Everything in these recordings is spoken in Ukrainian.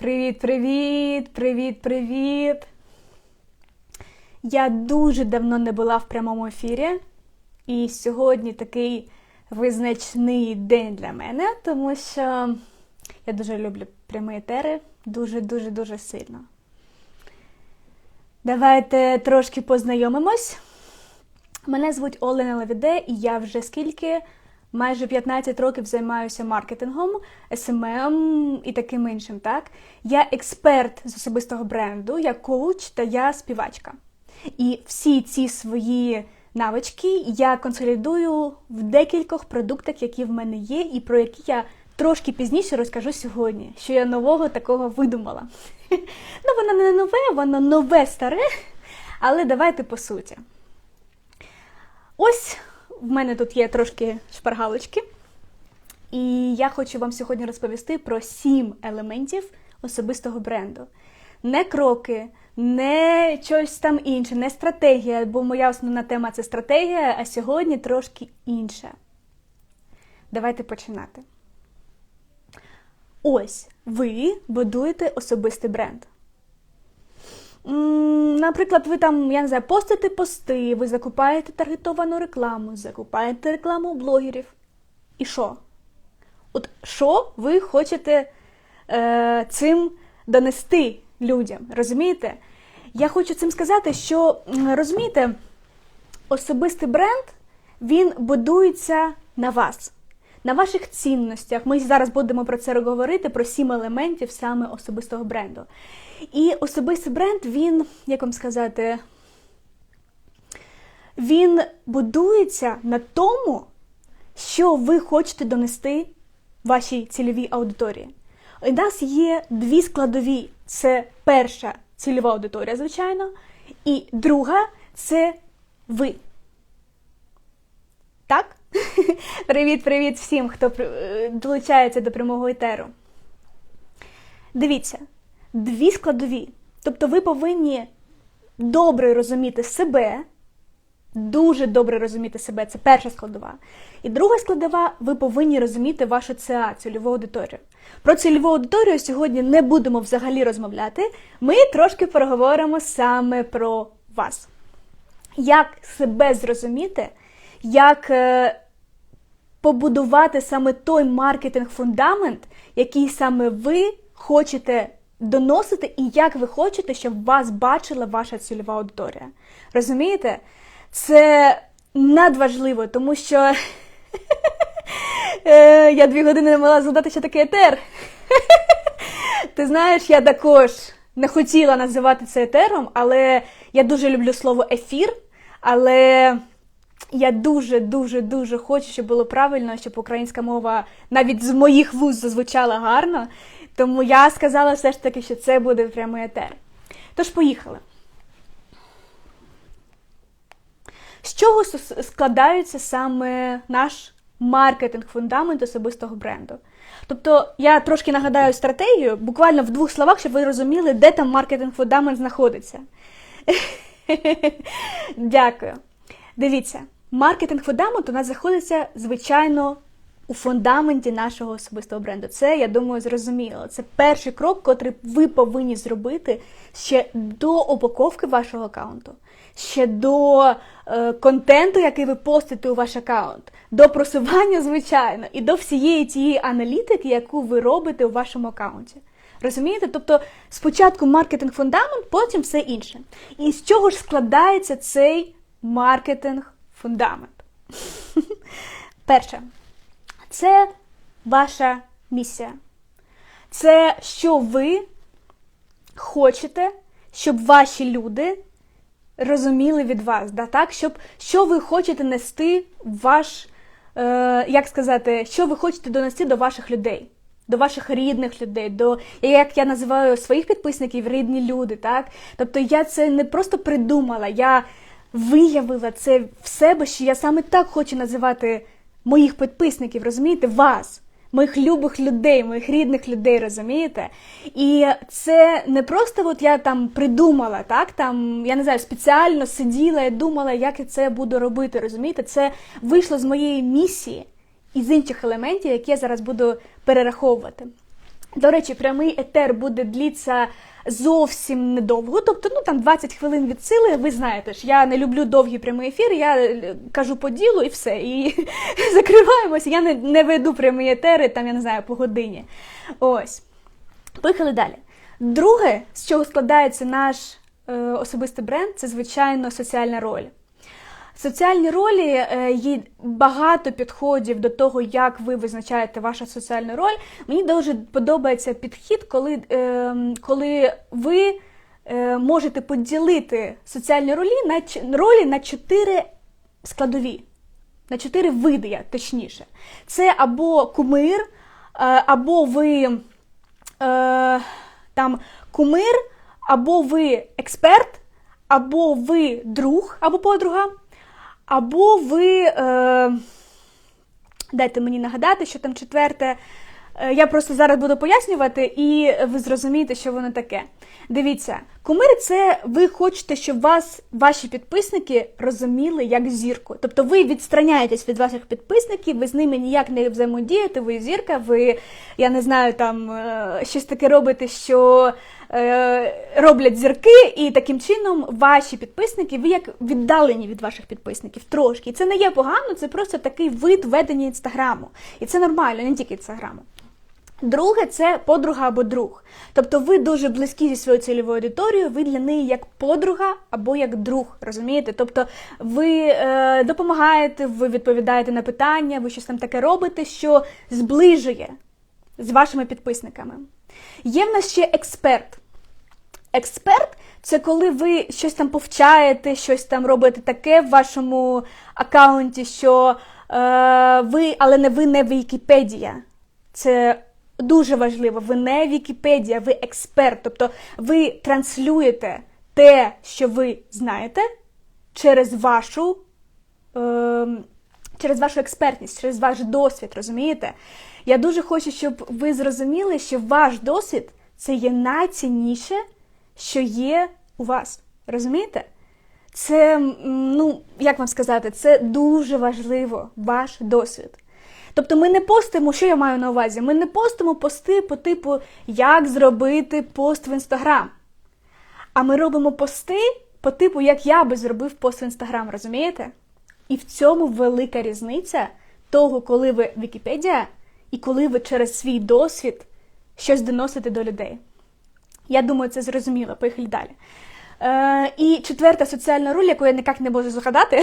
Привіт, привіт, привіт, привіт. Я дуже давно не була в прямому ефірі, і сьогодні такий визначний день для мене, тому що я дуже люблю прямі етери, дуже-дуже дуже сильно. Давайте трошки познайомимось. Мене звуть Олена Лавіде, і я вже скільки майже 15 років займаюся маркетингом, SMM і таким іншим. Так, я експерт з особистого бренду, я коуч та я співачка. І всі ці свої навички я консолідую в декількох продуктах, які в мене є, і про які я трошки пізніше розкажу сьогодні, що я нового такого видумала. Ну, воно не нове, воно нове старе, але давайте по суті. Ось в мене тут є трошки шпаргалочки, і я хочу вам сьогодні розповісти про сім елементів особистого бренду. Не кроки, не щось там інше, не стратегія, бо моя основна тема це стратегія, а сьогодні трошки інше. Давайте починати. Ось ви будуєте особистий бренд. Наприклад, ви там, я не знаю, постите пости, ви закупаєте таргетовану рекламу, закупаєте рекламу у блогерів. І що? От що ви хочете е, цим донести людям? Розумієте? Я хочу цим сказати, що розумієте, особистий бренд він будується на вас, на ваших цінностях. Ми зараз будемо про це говорити, про сім елементів саме особистого бренду. І особистий бренд, він, як вам сказати, він будується на тому, що ви хочете донести вашій цільовій аудиторії. У нас є дві складові: це перша цільова аудиторія, звичайно, і друга це ви. Так? Привіт-привіт всім, хто е, долучається до прямого етеру. Дивіться, дві складові. Тобто ви повинні добре розуміти себе, дуже добре розуміти себе, це перша складова. І друга складова, ви повинні розуміти вашу ЦА, цільову аудиторію. Про цільову аудиторію сьогодні не будемо взагалі розмовляти. Ми трошки поговоримо саме про вас. Як себе зрозуміти, як е, побудувати саме той маркетинг-фундамент, який саме ви хочете доносити, і як ви хочете, щоб вас бачила ваша цільова аудиторія. Розумієте? Це надважливо, тому що е, я дві години не могла згадати, що таке етер. Ти знаєш, я також не хотіла називати це етером, але я дуже люблю слово ефір. Але я дуже, дуже, дуже хочу, щоб було правильно, щоб українська мова навіть з моїх вуз зазвучала гарно. Тому я сказала все ж таки, що це буде прямий етер. Тож, поїхали. З чого складається саме наш маркетинг-фундамент особистого бренду? Тобто, я трошки нагадаю стратегію, буквально в двох словах, щоб ви розуміли, де там маркетинг-фундамент знаходиться. Дякую. Дивіться, маркетинг-фундамент у нас знаходиться, звичайно, у фундаменті нашого особистого бренду. Це, я думаю, зрозуміло. Це перший крок, котрий ви повинні зробити ще до упаковки вашого аккаунту, ще до е, контенту, який ви постите у ваш аккаунт, до просування, звичайно, і до всієї тієї аналітики, яку ви робите у вашому аккаунті. Розумієте? Тобто спочатку маркетинг-фундамент, потім все інше. І з чого ж складається цей маркетинг-фундамент? Перше. Це ваша місія. Це що ви хочете, щоб ваші люди розуміли від вас. Да, так? Щоб, Що ви хочете нести ваш, е, як сказати, що ви хочете донести до ваших людей, до ваших рідних людей, до, як я називаю своїх підписників, рідні люди. так? Тобто я це не просто придумала, я виявила це в себе, що я саме так хочу називати моїх підписників, розумієте, вас, моїх любих людей, моїх рідних людей, розумієте? І це не просто от я там придумала, так, там, я не знаю, спеціально сиділа і думала, як я це буду робити, розумієте? Це вийшло з моєї місії і з інших елементів, які я зараз буду перераховувати. До речі, прямий етер буде дліться зовсім недовго, тобто ну там 20 хвилин від сили. Ви знаєте ж, я не люблю довгі прямі ефіри, я е, кажу по ділу і все. І закриваємося. Я не, не веду прямі етери, там я не знаю, по годині. Ось. Поїхали далі. Друге, з чого складається наш е, особистий бренд, це звичайно соціальна роль. Соціальні ролі е, є багато підходів до того, як ви визначаєте вашу соціальну роль. Мені дуже подобається підхід, коли, е, коли ви е, можете поділити соціальні ролі на ролі на чотири складові, на чотири види, точніше. Це або кумир, е, або ви е, там кумир, або ви експерт, або ви друг або подруга, або ви. Е, дайте мені нагадати, що там четверте. Е, Я просто зараз буду пояснювати, і ви зрозумієте, що воно таке. Дивіться, кумири це ви хочете, щоб вас ваші підписники розуміли як зірку. Тобто ви відстраняєтесь від ваших підписників, ви з ними ніяк не взаємодієте, ви зірка, ви, я не знаю, там е, щось таке робите, що роблять зірки, і таким чином ваші підписники, ви як віддалені від ваших підписників трошки. І це не є погано, це просто такий вид ведення інстаграму. І це нормально, не тільки інстаграму. Друге це подруга або друг. Тобто ви дуже близькі зі своєю цільовою аудиторією, ви для неї як подруга або як друг, розумієте? Тобто ви е, допомагаєте, ви відповідаєте на питання, ви щось там таке робите, що зближує з вашими підписниками. Є в нас ще експерт. Експерт це коли ви щось там повчаєте, щось там робите таке в вашому аккаунті, що е, ви, але не ви не Вікіпедія. Це дуже важливо. Ви не Вікіпедія, ви експерт. Тобто ви транслюєте те, що ви знаєте, через вашу, е, через вашу експертність, через ваш досвід, розумієте? Я дуже хочу, щоб ви зрозуміли, що ваш досвід це є найцінніше, що є у вас. Розумієте? Це, ну, як вам сказати, це дуже важливо, ваш досвід. Тобто ми не постимо, що я маю на увазі? Ми не постимо пости по типу, як зробити пост в інстаграм. А ми робимо пости по типу, як я би зробив пост в інстаграм, розумієте? І в цьому велика різниця того, коли ви Вікіпедія, і коли ви через свій досвід щось доносите до людей. Я думаю, це зрозуміло. Поїхали далі. Е, і четверта соціальна роль, яку я ніяк не можу згадати,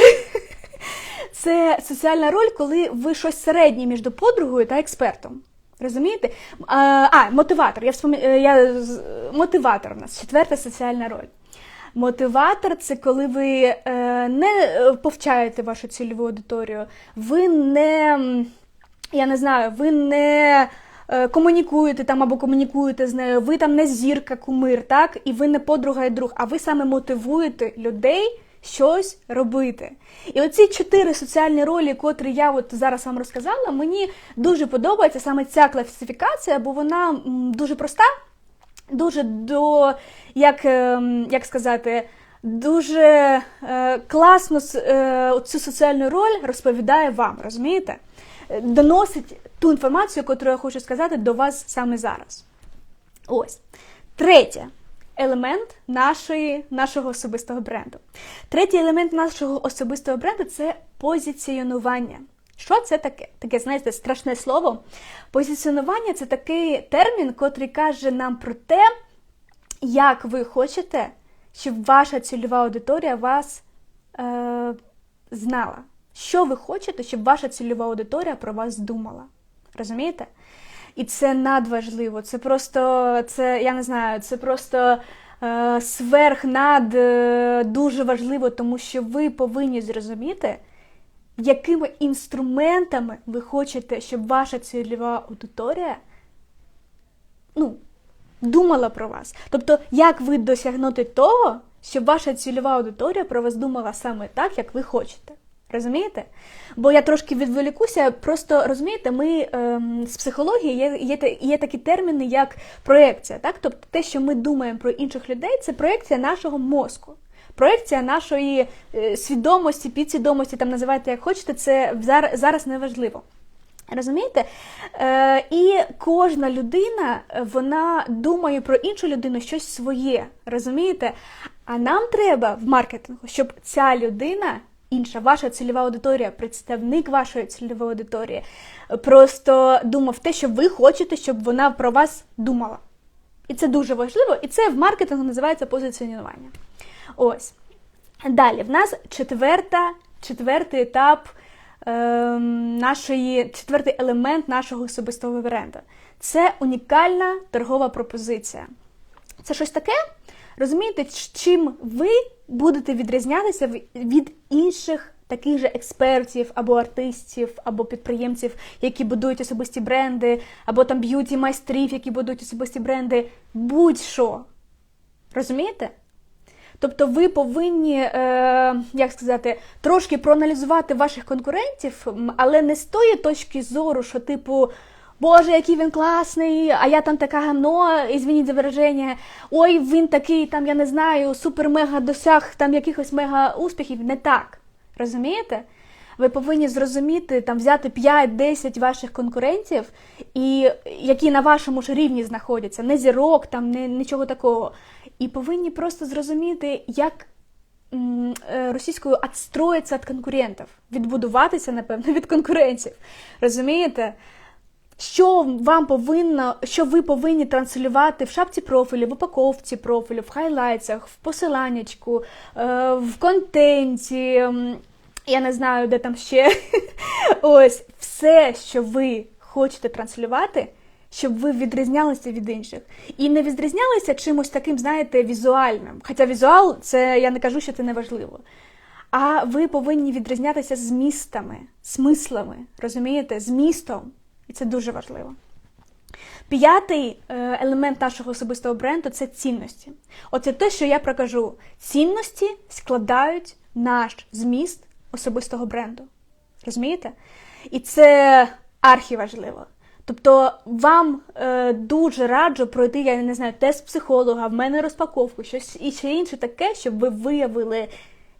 це соціальна роль, коли ви щось середнє між подругою та експертом. Розумієте? А, а мотиватор. Я вспомі... е, я... Мотиватор у нас четверта соціальна роль. Мотиватор це коли ви е, не е, повчаєте вашу цільову аудиторію, ви не, я не знаю, ви не е, комунікуєте там або комунікуєте з нею, ви там не зірка, кумир, так? І ви не подруга і друг, а ви саме мотивуєте людей щось робити. І оці чотири соціальні ролі, котрі я от зараз вам розказала, мені дуже подобається саме ця класифікація, бо вона дуже проста дуже до, як, ем, як сказати, дуже е, класно е, цю соціальну роль розповідає вам, розумієте? Доносить ту інформацію, яку я хочу сказати до вас саме зараз. Ось. Третє. Елемент нашої, нашого особистого бренду. Третій елемент нашого особистого бренду це позиціонування. Що це таке? Таке, знаєте, страшне слово. Позиціонування це такий термін, котрий каже нам про те, як ви хочете, щоб ваша цільова аудиторія вас е, знала. Що ви хочете, щоб ваша цільова аудиторія про вас думала. Розумієте? І це надважливо. Це просто, це, я не знаю, це просто е, сверх над е, дуже важливо, тому що ви повинні зрозуміти, якими інструментами ви хочете, щоб ваша цільова аудиторія ну, думала про вас. Тобто, як ви досягнути того, щоб ваша цільова аудиторія про вас думала саме так, як ви хочете. Розумієте? Бо я трошки відволікуся, просто розумієте, ми ем, з психології є, є, є такі терміни, як проекція. Так? Тобто те, що ми думаємо про інших людей, це проекція нашого мозку. Проекція нашої е, свідомості, підсвідомості, там називайте як хочете, це зараз, зараз не важливо. Розумієте? Е, І кожна людина вона думає про іншу людину щось своє. Розумієте? А нам треба в маркетингу, щоб ця людина, інша, ваша цільова аудиторія, представник вашої цільової аудиторії, просто думав те, що ви хочете, щоб вона про вас думала. І це дуже важливо, і це в маркетингу називається позиціонування. Ось. Далі, в нас четверта, четвертий етап е, нашої, четвертий елемент нашого особистого бренду. Це унікальна торгова пропозиція. Це щось таке, розумієте, чим ви будете відрізнятися від інших таких же експертів або артистів, або підприємців, які будують особисті бренди, або там б'юті майстрів, які будують особисті бренди. Будь-що. Розумієте? Тобто ви повинні, е, як сказати, трошки проаналізувати ваших конкурентів, але не з тої точки зору, що, типу, Боже, який він класний, а я там така гамно, ізвініть за вираження, ой, він такий, там, я не знаю, супер-мега досяг там якихось мега успіхів. Не так. Розумієте? Ви повинні зрозуміти, там взяти 5-10 ваших конкурентів, і які на вашому ж рівні знаходяться, не зірок, там не нічого такого. І повинні просто зрозуміти, як е, російською відстроїться від конкурентів, відбудуватися, напевно, від конкурентів. Розумієте? Що вам повинно, що ви повинні транслювати в шапці профілю, в упаковці профілю, в хайлайтсах, в посиланнячку, е, в контенті, я не знаю, де там ще. Ось все, що ви хочете транслювати, щоб ви відрізнялися від інших. І не відрізнялися чимось таким, знаєте, візуальним. Хоча візуал, це я не кажу, що це не важливо. А ви повинні відрізнятися змістами, смислами, розумієте, змістом. І це дуже важливо. П'ятий е, елемент нашого особистого бренду це цінності. Оце те, що я прокажу. Цінності складають наш зміст особистого бренду. Розумієте? І це архіважливо. Тобто вам е, дуже раджу пройти, я не знаю, тест психолога, в мене розпаковку, щось і ще інше таке, щоб ви виявили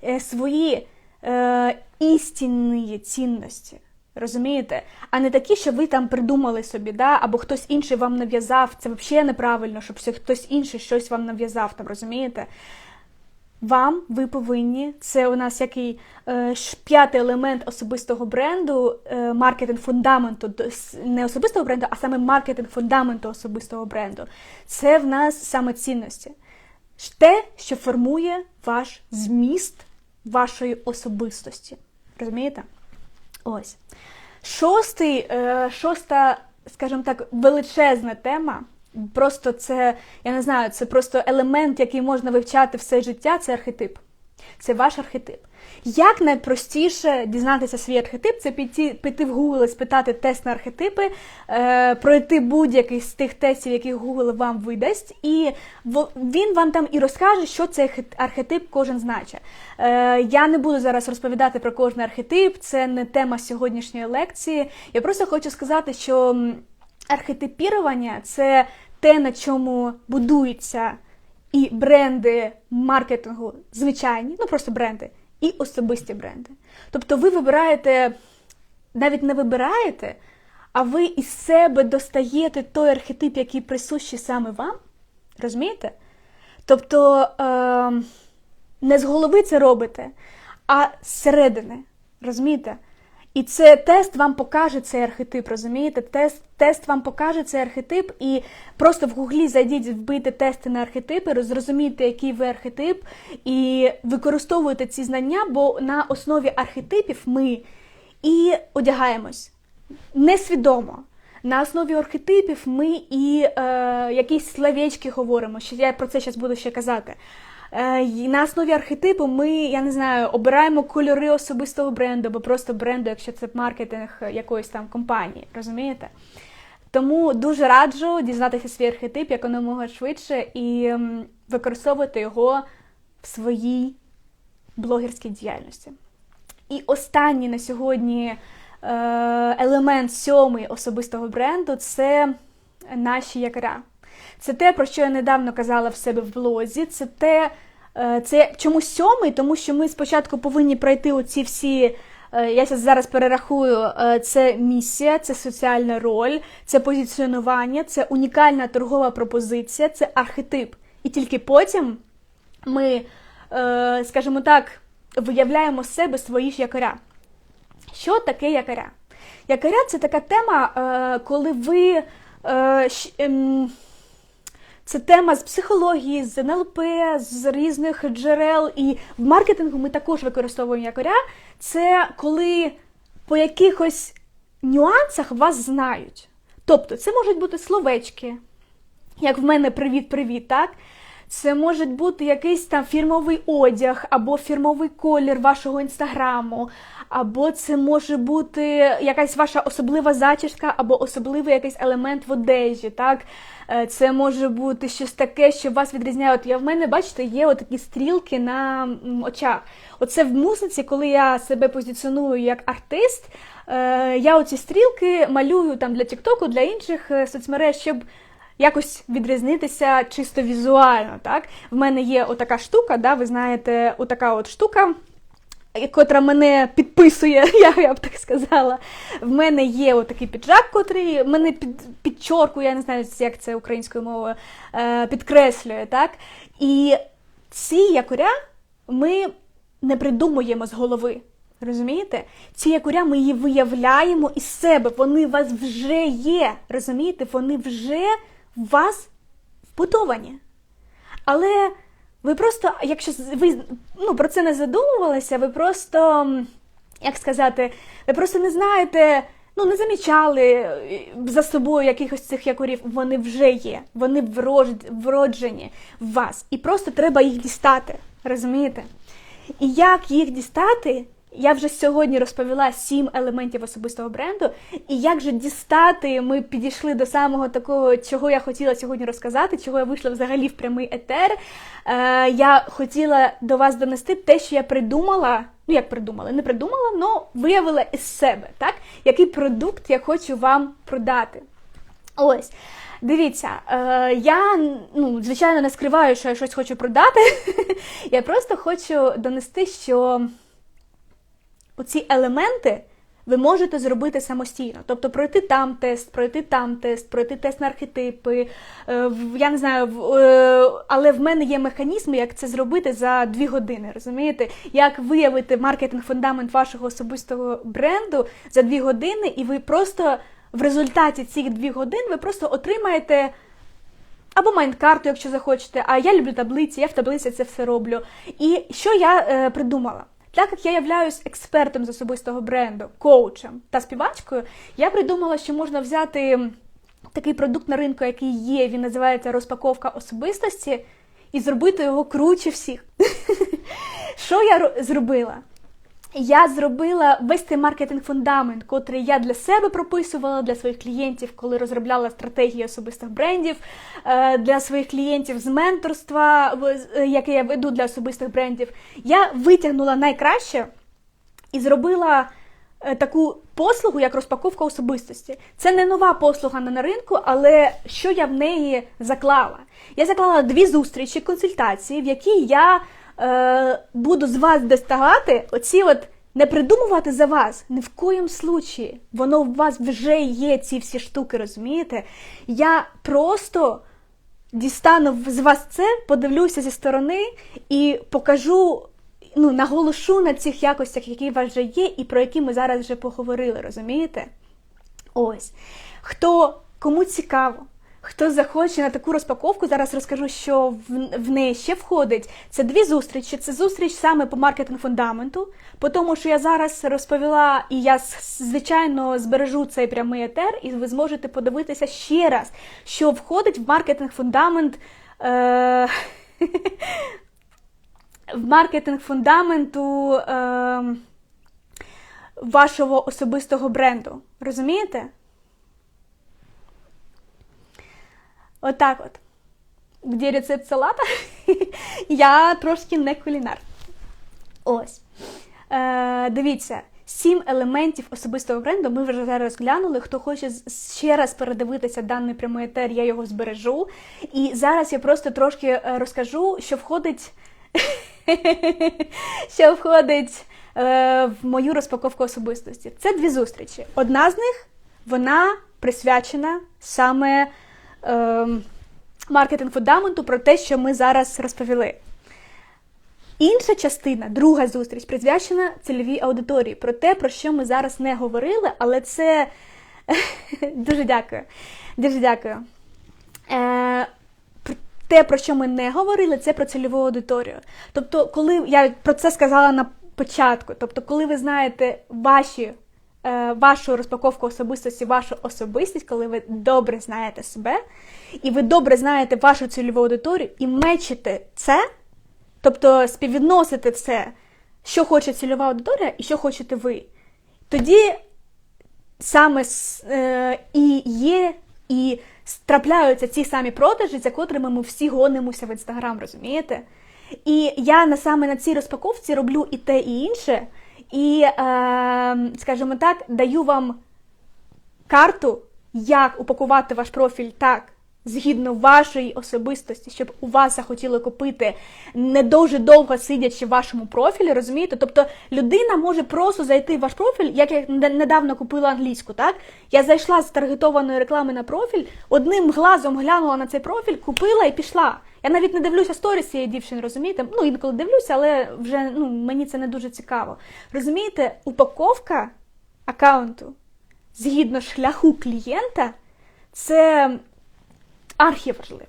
е, свої е, істинні цінності. Розумієте? А не такі, що ви там придумали собі, да? або хтось інший вам нав'язав. Це взагалі неправильно, щоб хтось інший щось вам нав'язав, там, розумієте? Вам ви повинні, це у нас який е, п'ятий елемент особистого бренду, е, маркетинг фундаменту, не особистого бренду, а саме маркетинг фундаменту особистого бренду. Це в нас саме цінності. Те, що формує ваш зміст вашої особистості. Розумієте? Ось. Шостий, е, Шоста, скажімо так, величезна тема. Просто це, я не знаю, це просто елемент, який можна вивчати все життя, це архетип. Це ваш архетип. Як найпростіше дізнатися свій архетип, це піти піти в Google і спитати тест на архетипи, е, пройти будь-який з тих тестів, які Google вам видасть, і він вам там і розкаже, що цей архетип кожен значить. Е, Я не буду зараз розповідати про кожен архетип, це не тема сьогоднішньої лекції. Я просто хочу сказати, що архетипірування це те, на чому будуються і бренди маркетингу звичайні, ну просто бренди, і особисті бренди. Тобто ви вибираєте, навіть не вибираєте, а ви із себе достаєте той архетип, який присущий саме вам. Розумієте? Тобто е, не з голови це робите, а зсередини. Розумієте? І це тест вам покаже цей архетип, розумієте? Тест тест вам покаже цей архетип, і просто в гуглі зайдіть, вбийте тести на архетипи, зрозумійте, який ви архетип, і використовуйте ці знання, бо на основі архетипів ми і одягаємось несвідомо. На основі архетипів ми і е, якісь словечки говоримо. Що я про це зараз буду ще казати. Е, на основі архетипу ми, я не знаю, обираємо кольори особистого бренду, або просто бренду, якщо це маркетинг якоїсь там компанії, розумієте? Тому дуже раджу дізнатися свій архетип якомога швидше і використовувати його в своїй блогерській діяльності. І останній на сьогодні е, елемент сьомий особистого бренду це наші якоря. Це те, про що я недавно казала в себе в блозі. Це те, е, це чому сьомий, тому що ми спочатку повинні пройти оці всі е, я зараз перерахую: е, це місія, це соціальна роль, це позиціонування, це унікальна торгова пропозиція, це архетип. І тільки потім ми, скажімо так, виявляємо з себе свої ж якоря. Що таке якоря? Якоря це така тема, коли ви. Це тема з психології, з НЛП, з різних джерел. І в маркетингу ми також використовуємо якоря. Це коли по якихось нюансах вас знають. Тобто, це можуть бути словечки, як в мене привіт-привіт, так? Це може бути якийсь там фірмовий одяг, або фірмовий колір вашого інстаграму, або це може бути якась ваша особлива зачіска, або особливий якийсь елемент в одежі. Так? Е, Це може бути щось таке, що вас відрізняє. От я в мене, бачите, є такі стрілки на очах. Оце в музиці, коли я себе позиціоную як артист, е, я оці стрілки малюю там для Тіктоку, для інших е, соцмереж, щоб якось відрізнитися чисто візуально. Так? В мене є отака штука, да, ви знаєте, отака от штука. Котра мене підписує, я, я б так сказала. В мене є отакий піджак, котрий мене під, підчоркує, я не знаю, як це українською мовою, е, підкреслює. так? І ці якоря ми не придумуємо з голови. Розумієте? Ці якоря ми її виявляємо із себе. Вони у вас вже є. Розумієте? Вони вже в вас вбудовані. Але ви просто, якщо ви ну, про це не задумувалися, ви просто, як сказати, ви просто не знаєте, ну не замічали е, за собою якихось цих якорів. Вони вже є, вони вроджені в вас. І просто треба їх дістати. Розумієте? І як їх дістати? Я вже сьогодні розповіла сім елементів особистого бренду. І як же дістати, ми підійшли до самого такого, чого я хотіла сьогодні розказати, чого я вийшла взагалі в прямий етер. Е, я хотіла до вас донести те, що я придумала. Ну, як придумала, не придумала, але виявила із себе, так? Який продукт я хочу вам продати. Ось. Дивіться, е, я ну, звичайно не скриваю, що я щось хочу продати. я просто хочу донести, що оці елементи ви можете зробити самостійно. Тобто пройти там тест, пройти там тест, пройти тест на архетипи. е, Я не знаю, е, але в мене є механізми, як це зробити за дві години. Розумієте? Як виявити маркетинг фундамент вашого особистого бренду за дві години, і ви просто в результаті цих дві годин ви просто отримаєте. Або майндкарту, якщо захочете. А я люблю таблиці, я в таблиці це все роблю. І що я е, придумала? Так як я являюсь експертом з особистого бренду, коучем та співачкою, я придумала, що можна взяти такий продукт на ринку, який є, він називається розпаковка особистості, і зробити його круче всіх. Що я зробила? Я зробила весь цей маркетинг фундамент, котрий я для себе прописувала для своїх клієнтів, коли розробляла стратегії особистих брендів, е, для своїх клієнтів з менторства, е, яке я веду для особистих брендів. Я витягнула найкраще і зробила е, таку послугу, як розпаковка особистості. Це не нова послуга на ринку, але що я в неї заклала? Я заклала дві зустрічі, консультації, в які я е, буду з вас доставати оці от. Не придумувати за вас ні в коїм случаї. Воно у вас вже є ці всі штуки, розумієте? Я просто дістану з вас це, подивлюся зі сторони і покажу, ну, наголошу на цих якостях, які у вас вже є, і про які ми зараз вже поговорили, розумієте? Ось. Хто кому цікаво, хто захоче на таку розпаковку, зараз розкажу, що в, неї ще входить. Це дві зустрічі. Це зустріч саме по маркетинг фундаменту, по тому, що я зараз розповіла, і я звичайно збережу цей прямий етер, і ви зможете подивитися ще раз, що входить в маркетинг фундамент. Е- в маркетинг фундаменту е- вашого особистого бренду. Розумієте? Отак от. Де рецепт салата? Я трошки не кулінар. Ось. Е, дивіться, сім елементів особистого бренду ми вже зараз розглянули. Хто хоче ще раз передивитися даний прямий етер, я його збережу. І зараз я просто трошки е, розкажу, що входить, що входить е, в мою розпаковку особистості. Це дві зустрічі. Одна з них вона присвячена саме маркетинг фундаменту про те, що ми зараз розповіли. Інша частина, друга зустріч, присвячена цільовій аудиторії, про те, про що ми зараз не говорили, але це дуже дякую. Дуже дякую. Е, те, про що ми не говорили, це про цільову аудиторію. Тобто, коли я про це сказала на початку, тобто, коли ви знаєте ваші, вашу розпаковку особистості, вашу особистість, коли ви добре знаєте себе, і ви добре знаєте вашу цільову аудиторію і мечите це, тобто співвідносите це, що хоче цільова аудиторія і що хочете ви, тоді саме е, і є і трапляються ці самі продажі, за котрими ми всі гонимося в інстаграм, розумієте? І я на саме на цій розпаковці роблю і те, і інше, і, е, скажімо так, даю вам карту, як упакувати ваш профіль так, згідно вашої особистості, щоб у вас захотіли купити не дуже довго сидячи в вашому профілі, розумієте? Тобто людина може просто зайти в ваш профіль, як я недавно купила англійську, так? Я зайшла з таргетованої реклами на профіль, одним глазом глянула на цей профіль, купила і пішла. Я навіть не дивлюся сторіс цієї дівчини, розумієте? Ну, інколи дивлюся, але вже ну, мені це не дуже цікаво. Розумієте, упаковка аккаунту згідно шляху клієнта, це архіважлива.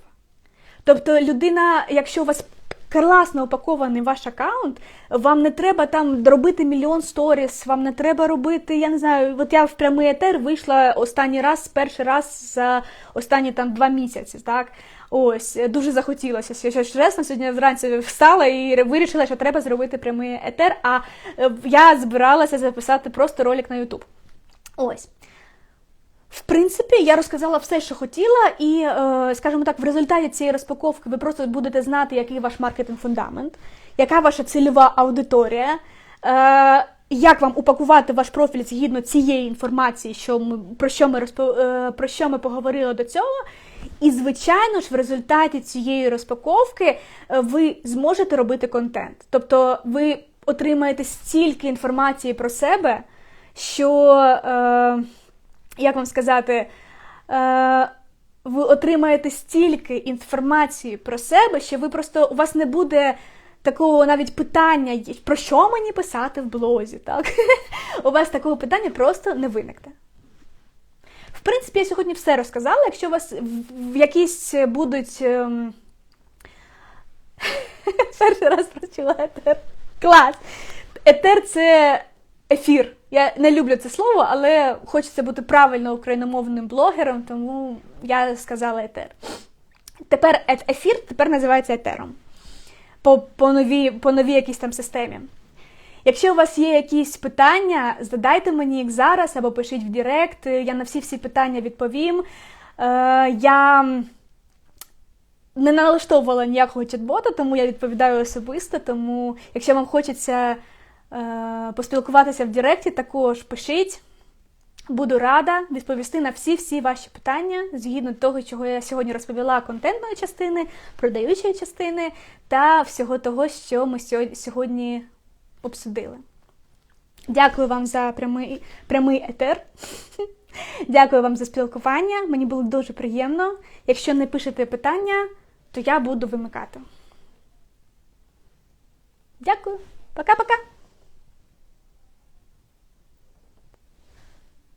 Тобто, людина, якщо у вас класно упакований ваш аккаунт, вам не треба там робити мільйон сторіс, вам не треба робити, я не знаю, от я в прямий етер вийшла останній раз, перший раз за останні там два місяці. так. Ось, дуже захотілося. Я чесно, сьогодні вранці встала і вирішила, що треба зробити прямий етер, а е, я збиралася записати просто ролик на YouTube. Ось. В принципі, я розказала все, що хотіла, і, е, скажімо так, в результаті цієї розпаковки ви просто будете знати, який ваш маркетинг фундамент, яка ваша цільова аудиторія, е, як вам упакувати ваш профіль згідно цієї інформації, що ми, про що ми розпо, е, про що ми поговорили до цього. І, звичайно ж, в результаті цієї розпаковки ви зможете робити контент. Тобто ви отримаєте стільки інформації про себе, що як вам сказати, е, ви отримаєте стільки інформації про себе, що ви просто у вас не буде такого навіть питання, про що мені писати в блозі. так? У вас такого питання просто не виникне. В принципі, я сьогодні все розказала. Якщо у вас в якісь будуть. Ем, перший раз прочула етер. Клас! Етер це ефір. Я не люблю це слово, але хочеться бути правильно україномовним блогером, тому я сказала етер. Тепер ефір тепер називається етером. По, по, новій, по новій якійсь там системі. Якщо у вас є якісь питання, задайте мені їх зараз або пишіть в Директ, я на всі-всі питання відповім. Е, Я не налаштовувала ніякого чат-бота, тому я відповідаю особисто. Тому, якщо вам хочеться Е, поспілкуватися в Директі, також пишіть. Буду рада відповісти на всі-всі ваші питання згідно того, чого я сьогодні розповіла контентної частини, продаючої частини та всього того, що ми сьогодні обсудили. Дякую вам за прямий прямий етер. Дякую вам за спілкування. Мені було дуже приємно. Якщо не пишете питання, то я буду вимикати. Дякую. Пока-пока!